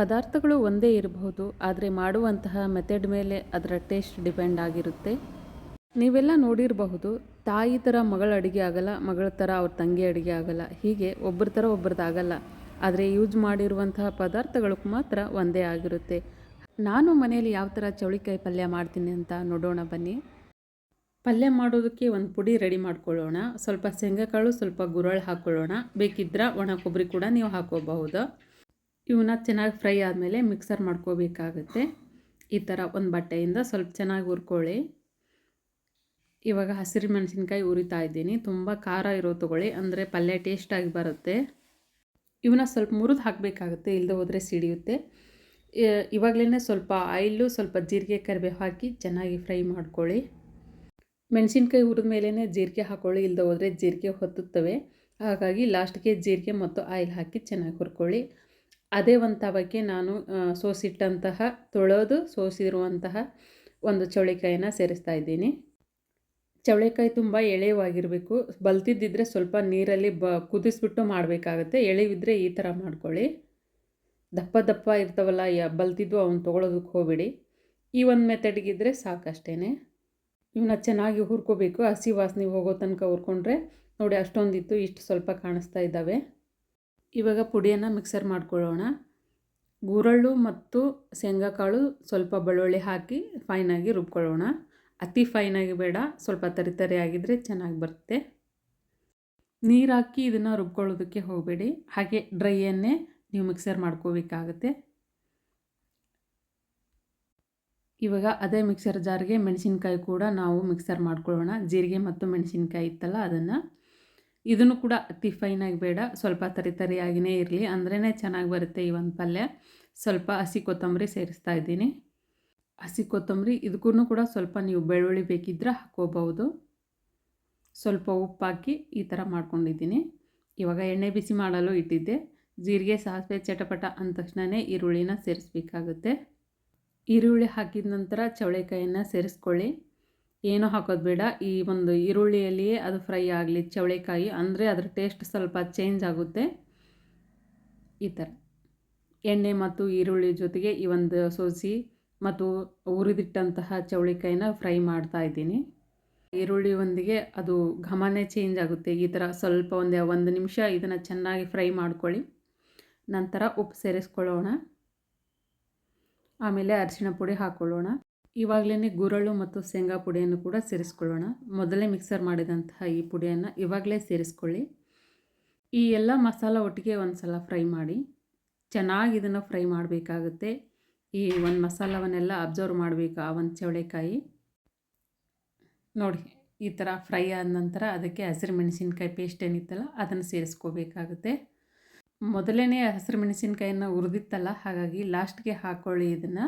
ಪದಾರ್ಥಗಳು ಒಂದೇ ಇರಬಹುದು, ಆದರೆ ಮಾಡುವಂತಹ ಮೆಥಡ್ ಮೇಲೆ ಅದರ ಟೇಸ್ಟ್ ಡಿಪೆಂಡ್ ಆಗಿರುತ್ತೆ. ನೀವೆಲ್ಲ ನೋಡಿರಬಹುದು, ತಾಯಿ ಥರ ಮಗಳ ಅಡುಗೆ ಆಗಲ್ಲ, ಮಗಳ ಥರ ಅವ್ರ ತಂಗಿ ಅಡುಗೆ ಆಗಲ್ಲ, ಹೀಗೆ ಒಬ್ಬರ ಥರ ಒಬ್ರದ್ದು ಆಗಲ್ಲ. ಆದರೆ ಯೂಸ್ ಮಾಡಿರುವಂತಹ ಪದಾರ್ಥಗಳು ಮಾತ್ರ ಒಂದೇ ಆಗಿರುತ್ತೆ. ನಾನು ಮನೆಯಲ್ಲಿ ಯಾವ ಥರ ಚೌಳಿಕಾಯಿ ಪಲ್ಯ ಮಾಡ್ತೀನಿ ಅಂತ ನೋಡೋಣ ಬನ್ನಿ. ಪಲ್ಯ ಮಾಡೋದಕ್ಕೆ ಒಂದು ಪುಡಿ ರೆಡಿ ಮಾಡ್ಕೊಳ್ಳೋಣ. ಸ್ವಲ್ಪ ಶೇಂಗಾಕಾಳು, ಸ್ವಲ್ಪ ಗುರಳು ಹಾಕ್ಕೊಳ್ಳೋಣ ಬೇಕಿದ್ರೆ ಒಣ ಕೊಬ್ಬರಿ ಕೂಡ ನೀವು ಹಾಕೋಬಹುದು ಇವನ್ನ ಚೆನ್ನಾಗಿ ಫ್ರೈ ಆದಮೇಲೆ ಮಿಕ್ಸರ್ ಮಾಡ್ಕೋಬೇಕಾಗುತ್ತೆ. ಈ ಥರ ಒಂದು ಬಟ್ಟೆಯಿಂದ ಸ್ವಲ್ಪ ಚೆನ್ನಾಗಿ ಹುರ್ಕೊಳ್ಳಿ. ಇವಾಗ ಹಸಿರು ಮೆಣಸಿನ್ಕಾಯಿ ಉರಿತಾ ಇದ್ದೀನಿ. ತುಂಬ ಖಾರ ಇರೋ ತೊಗೊಳ್ಳಿ. ಅಂದರೆ ಪಲ್ಯ ಟೇಸ್ಟಾಗಿ ಬರುತ್ತೆ. ಇವನ್ನ ಸ್ವಲ್ಪ ಮುರಿದು ಹಾಕಬೇಕಾಗುತ್ತೆ ಇಲ್ಲದೆ ಹೋದರೆ ಸಿಡಿಯುತ್ತೆ. ಇವಾಗಲೇ ಸ್ವಲ್ಪ ಆಯಿಲು, ಸ್ವಲ್ಪ ಜೀರಿಗೆ ಕರಿಬೇವು ಹಾಕಿ ಚೆನ್ನಾಗಿ ಫ್ರೈ ಮಾಡ್ಕೊಳ್ಳಿ. ಮೆಣಸಿನ್ಕಾಯಿ ಹುರಿದ ಮೇಲೇ ಜೀರಿಗೆ ಹಾಕ್ಕೊಳ್ಳಿ ಇಲ್ಲದೆ ಹೋದರೆ ಜೀರಿಗೆ ಹೊತ್ತುತ್ತವೆ. ಹಾಗಾಗಿ ಲಾಸ್ಟ್ಗೆ ಜೀರಿಗೆ ಮತ್ತು ಆಯಿಲ್ ಹಾಕಿ ಚೆನ್ನಾಗಿ ಹುರ್ಕೊಳ್ಳಿ. ಅದೇ ಒಂದು ತವಕ್ಕೆ ನಾನು ಸೋಸಿಟ್ಟಂತಹ, ತೊಳೆದು ಸೋಸಿರುವಂತಹ ಒಂದು ಚೌಳಿಕಾಯಿನ ಸೇರಿಸ್ತಾ ಇದ್ದೀನಿ. ಚೌಳಿಕಾಯಿ ತುಂಬ ಎಳೆಯವಾಗಿರಬೇಕು ಬಲ್ತಿದ್ದಿದ್ರೆ ಸ್ವಲ್ಪ ನೀರಲ್ಲಿ ಬ, ಕುದಿಸ್ಬಿಟ್ಟು ಮಾಡಬೇಕಾಗತ್ತೆ. ಎಳೆವಿದ್ರೆ ಈ ಥರ ಮಾಡ್ಕೊಳ್ಳಿ. ದಪ್ಪ ದಪ್ಪ ಇರ್ತಾವಲ್ಲ, ಯ, ಬಲ್ತಿದ್ದು ಅವನ್ನ ತೊಗೊಳೋದಕ್ಕೆ ಹೋಗಬೇಡಿ. ಈ ಒಂದು ಮೆಥಡ್ಗಿದ್ರೆ ಸಾಕಷ್ಟೇ ಇವನ್ನ ಚೆನ್ನಾಗಿ ಹುರ್ಕೋಬೇಕು. ಹಸಿ ವಾಸನೆ ಹೋಗೋ ತನಕ ಹುರ್ಕೊಂಡ್ರೆ ನೋಡಿ ಅಷ್ಟೊಂದಿತ್ತು, ಇಷ್ಟು ಸ್ವಲ್ಪ ಕಾಣಿಸ್ತಾ ಇದ್ದಾವೆ. ಇವಾಗ ಪುಡಿಯನ್ನು ಮಿಕ್ಸರ್ ಮಾಡ್ಕೊಳ್ಳೋಣ. ಗುರಳ್ಳು ಮತ್ತು ಶೇಂಗಾಕಾಳು ಸ್ವಲ್ಪ ಬೆಳ್ಳುಳ್ಳಿ ಹಾಕಿ ಫೈನಾಗಿ ರುಬ್ಕೊಳ್ಳೋಣ. ಅತಿ ಫೈನಾಗಿ ಬೇಡ, ಸ್ವಲ್ಪ ತರಿ ತರಿ ಆಗಿದ್ದರೆ ಚೆನ್ನಾಗಿ ಬರುತ್ತೆ. ನೀರು ಹಾಕಿ ಇದನ್ನು ರುಬ್ಕೊಳ್ಳೋದಕ್ಕೆ ಹೋಗಬೇಡಿ. ಹಾಗೆ ಡ್ರೈಯನ್ನೇ ನೀವು ಮಿಕ್ಸರ್ ಮಾಡ್ಕೋಬೇಕಾಗತ್ತೆ. ಇವಾಗ ಅದೇ ಮಿಕ್ಸರ್ ಜಾರ್ಗೆ ಮೆಣಸಿನ್ಕಾಯಿ ಕೂಡ ನಾವು ಮಿಕ್ಸರ್ ಮಾಡ್ಕೊಳ್ಳೋಣ. ಜೀರಿಗೆ ಮತ್ತು ಮೆಣಸಿನ್ಕಾಯಿ ಇತ್ತಲ್ಲ ಅದನ್ನು. ಇದನ್ನು ಕೂಡ ಅತಿ ಫೈನಾಗಿ ಬೇಡ. ಸ್ವಲ್ಪ ತರಿ ತರಿಯಾಗಿಯೇ ಇರಲಿ. ಅಂದ್ರೇ ಚೆನ್ನಾಗಿ ಬರುತ್ತೆ ಈ ಒಂದು ಪಲ್ಯ. ಸ್ವಲ್ಪ ಹಸಿ ಕೊತ್ತಂಬರಿ ಸೇರಿಸ್ತಾ ಇದ್ದೀನಿ. ಹಸಿ ಕೊತ್ತಂಬರಿ ಇದಕ್ಕೂ ಕೂಡ ಸ್ವಲ್ಪ ನೀವು ಬೆಳ್ಳುಳ್ಳಿ ಬೇಕಿದ್ದರೆ ಹಾಕೋಬಹುದು ಸ್ವಲ್ಪ ಉಪ್ಪು ಹಾಕಿ ಈ ಥರ ಮಾಡ್ಕೊಂಡಿದ್ದೀನಿ. ಇವಾಗ ಎಣ್ಣೆ ಬಿಸಿ ಮಾಡಲು ಇಟ್ಟಿದ್ದೆ. ಜೀರಿಗೆ, ಸಾಸಿವೆ, ಚಟಪಟ ಅಂದ ತಕ್ಷಣವೇ ಈರುಳ್ಳಿನ ಸೇರಿಸ್ಬೇಕಾಗುತ್ತೆ. ಈರುಳ್ಳಿ ಹಾಕಿದ ನಂತರ ಚವಳೆಕಾಯಿಯನ್ನು ಸೇರಿಸ್ಕೊಳ್ಳಿ. ಏನೂ ಹಾಕೋದು ಬೇಡ. ಈ ಒಂದು ಈರುಳ್ಳಿಯಲ್ಲಿಯೇ ಅದು ಫ್ರೈ ಆಗಲಿ ಚವಳಿಕಾಯಿ ಅಂದರೆ ಅದರ ಟೇಸ್ಟ್ ಸ್ವಲ್ಪ ಚೇಂಜ್ ಆಗುತ್ತೆ. ಈ ಥರ. ಎಣ್ಣೆ ಮತ್ತು ಈರುಳ್ಳಿ ಜೊತೆಗೆ ಈ ಒಂದು ಸೋಸಿ ಮತ್ತು ಹುರಿದಿಟ್ಟಂತಹ ಚವಳಿಕಾಯಿನ ಫ್ರೈ ಮಾಡ್ತಾ ಇದ್ದೀನಿ. ಈರುಳ್ಳಿ ಒಂದಿಗೆ ಅದು ಘಮನೇ ಚೇಂಜ್ ಆಗುತ್ತೆ. ಈ ಥರ ಸ್ವಲ್ಪ ಒಂದು ಒಂದು ನಿಮಿಷ ಇದನ್ನು ಚೆನ್ನಾಗಿ ಫ್ರೈ ಮಾಡ್ಕೊಳ್ಳಿ. ನಂತರ ಉಪ್ಪು ಸೇರಿಸ್ಕೊಳ್ಳೋಣ. ಆಮೇಲೆ ಅರಿಶಿಣ ಪುಡಿ ಹಾಕ್ಕೊಳ್ಳೋಣ ಇವಾಗಲೇ ಗುರಳು ಮತ್ತು ಶೇಂಗಾ ಪುಡಿಯನ್ನು ಕೂಡ ಸೇರಿಸ್ಕೊಳ್ಳೋಣ. ಮೊದಲೇ ಮಿಕ್ಸರ್ ಮಾಡಿದಂತಹ ಈ ಪುಡಿಯನ್ನು ಇವಾಗಲೇ ಸೇರಿಸ್ಕೊಳ್ಳಿ. ಈ ಎಲ್ಲ ಮಸಾಲ ಒಟ್ಟಿಗೆ ಒಂದು ಸಲ ಫ್ರೈ ಮಾಡಿ. ಚೆನ್ನಾಗಿ ಇದನ್ನು ಫ್ರೈ ಮಾಡಬೇಕಾಗುತ್ತೆ. ಈ ಒಂದು ಮಸಾಲವನ್ನೆಲ್ಲ ಅಬ್ಸರ್ವ್ ಮಾಡಬೇಕು ಆ ಒಂದು ಚವಳೆಕಾಯಿ ನೋಡಿ, ಈ ಥರ ಫ್ರೈ ಆದ ನಂತರ ಅದಕ್ಕೆ ಹಸಿರು ಮೆಣಸಿನ್ಕಾಯಿ ಪೇಸ್ಟ್ ಏನಿತ್ತಲ್ಲ ಅದನ್ನು ಸೇರಿಸ್ಕೋಬೇಕಾಗುತ್ತೆ. ಮೊದಲೇ ಹಸಿರು ಮೆಣಸಿನ್ಕಾಯನ್ನು ಹುರಿದಿತ್ತಲ್ಲ, ಹಾಗಾಗಿ ಲಾಸ್ಟ್ಗೆ ಹಾಕ್ಕೊಳ್ಳಿ ಇದನ್ನು.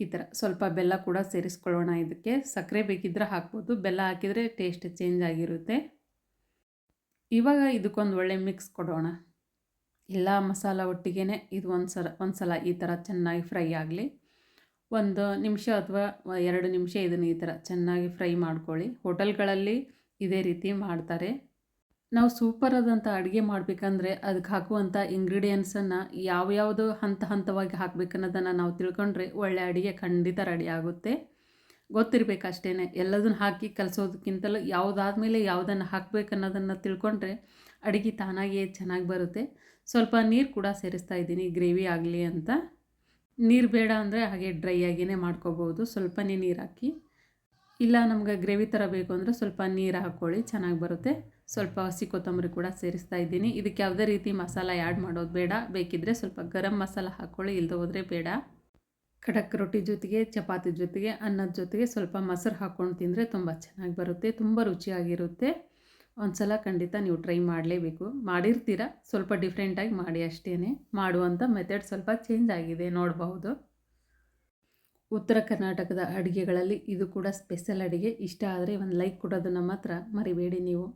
ಈ ಥರ ಸ್ವಲ್ಪ ಬೆಲ್ಲ ಕೂಡ ಸೇರಿಸ್ಕೊಳ್ಳೋಣ. ಇದಕ್ಕೆ ಸಕ್ಕರೆ ಬೇಕಿದ್ದರೆ ಹಾಕ್ಬೋದು. ಬೆಲ್ಲ ಹಾಕಿದರೆ ಟೇಸ್ಟ್ ಚೇಂಜ್ ಆಗಿರುತ್ತೆ. ಇವಾಗ ಇದಕ್ಕೊಂದು ಒಳ್ಳೆ ಮಿಕ್ಸ್ ಕೊಡೋಣ. ಎಲ್ಲ ಮಸಾಲ ಒಟ್ಟಿಗೆ ಇದು ಒಂದು ಸಲ ಒಂದು ಸಲ ಈ ಥರ ಚೆನ್ನಾಗಿ ಫ್ರೈ ಆಗಲಿ. ಒಂದು ನಿಮಿಷ ಅಥವಾ ಎರಡು ನಿಮಿಷ ಇದನ್ನು ಈ ಥರ ಚೆನ್ನಾಗಿ ಫ್ರೈ ಮಾಡ್ಕೊಳ್ಳಿ. ಹೋಟೆಲ್ಗಳಲ್ಲಿ ಇದೇ ರೀತಿ ಮಾಡ್ತಾರೆ. ನಾವು ಸೂಪರ್ ಆದಂಥ ಅಡುಗೆ ಮಾಡಬೇಕಂದ್ರೆ ಅದಕ್ಕೆ ಹಾಕುವಂಥ ಇಂಗ್ರೀಡಿಯೆಂಟ್ಸನ್ನು ಯಾವ್ಯಾವುದು ಹಂತ ಹಂತವಾಗಿ ಹಾಕಬೇಕನ್ನೋದನ್ನು ನಾವು ತಿಳ್ಕೊಂಡ್ರೆ ಒಳ್ಳೆ ಅಡುಗೆ ಖಂಡಿತ ರೆಡಿ ಆಗುತ್ತೆ. ಗೊತ್ತಿರಬೇಕು ಅಷ್ಟೇ ಎಲ್ಲದನ್ನು ಹಾಕಿ ಕಲಿಸೋದಕ್ಕಿಂತಲೂ ಯಾವುದಾದ್ಮೇಲೆ ಯಾವುದನ್ನು ಹಾಕಬೇಕನ್ನೋದನ್ನು ತಿಳ್ಕೊಂಡ್ರೆ ಅಡುಗೆ ತಾನಾಗಿಯೇ ಚೆನ್ನಾಗಿ ಬರುತ್ತೆ. ಸ್ವಲ್ಪ ನೀರು ಕೂಡ ಸೇರಿಸ್ತಾ ಇದ್ದೀನಿ ಗ್ರೇವಿ ಆಗಲಿ ಅಂತ. ನೀರು ಬೇಡ ಅಂದರೆ ಹಾಗೆ ಡ್ರೈ ಆಗಿಯೇ ಮಾಡ್ಕೋಬೋದು, ಸ್ವಲ್ಪನೇ ನೀರು ಹಾಕಿ. ಇಲ್ಲ ನಮ್ಗೆ ಗ್ರೇವಿ ಥರ ಬೇಕು ಅಂದರೆ ಸ್ವಲ್ಪ ನೀರು ಹಾಕ್ಕೊಳ್ಳಿ, ಚೆನ್ನಾಗಿ ಬರುತ್ತೆ. ಸ್ವಲ್ಪ ಹಸಿ ಕೊತ್ತಂಬರಿ ಕೂಡ ಸೇರಿಸ್ತಾ ಇದ್ದೀನಿ. ಇದಕ್ಕೆ ಯಾವುದೇ ರೀತಿ ಮಸಾಲ ಆ್ಯಡ್ ಮಾಡೋದು ಬೇಡ. ಬೇಕಿದ್ದರೆ ಸ್ವಲ್ಪ ಗರಂ ಮಸಾಲ ಹಾಕ್ಕೊಳ್ಳಿ ಇಲ್ಲದೆ ಹೋದರೆ ಬೇಡ. ಖಡಕ್ ರೊಟ್ಟಿ ಜೊತೆಗೆ, ಚಪಾತಿ ಜೊತೆಗೆ, ಅನ್ನದ ಜೊತೆಗೆ ಸ್ವಲ್ಪ ಮೊಸರು ಹಾಕ್ಕೊಂಡು ತಿಂದರೆ ತುಂಬ ಚೆನ್ನಾಗಿ ಬರುತ್ತೆ, ತುಂಬ ರುಚಿಯಾಗಿರುತ್ತೆ. ಒಂದು ಸಲ ಖಂಡಿತ ನೀವು ಟ್ರೈ ಮಾಡಲೇಬೇಕು. ಮಾಡಿರ್ತೀರ? ಸ್ವಲ್ಪ ಡಿಫ್ರೆಂಟಾಗಿ ಮಾಡಿ ಅಷ್ಟೇ ಮಾಡುವಂಥ ಮೆಥಡ್ ಸ್ವಲ್ಪ ಚೇಂಜ್ ಆಗಿದೆ, ನೋಡಬಹುದು. ಉತ್ತರ ಕರ್ನಾಟಕದ ಅಡುಗೆಗಳಲ್ಲಿ ಇದು ಕೂಡ ಸ್ಪೆಷಲ್ ಅಡುಗೆ. ಇಷ್ಟ ಆದರೆ ಒಂದು ಲೈಕ್ ಕೊಡೋದನ್ನು ಮಾತ್ರ ಮರಿಬೇಡಿ ನೀವು.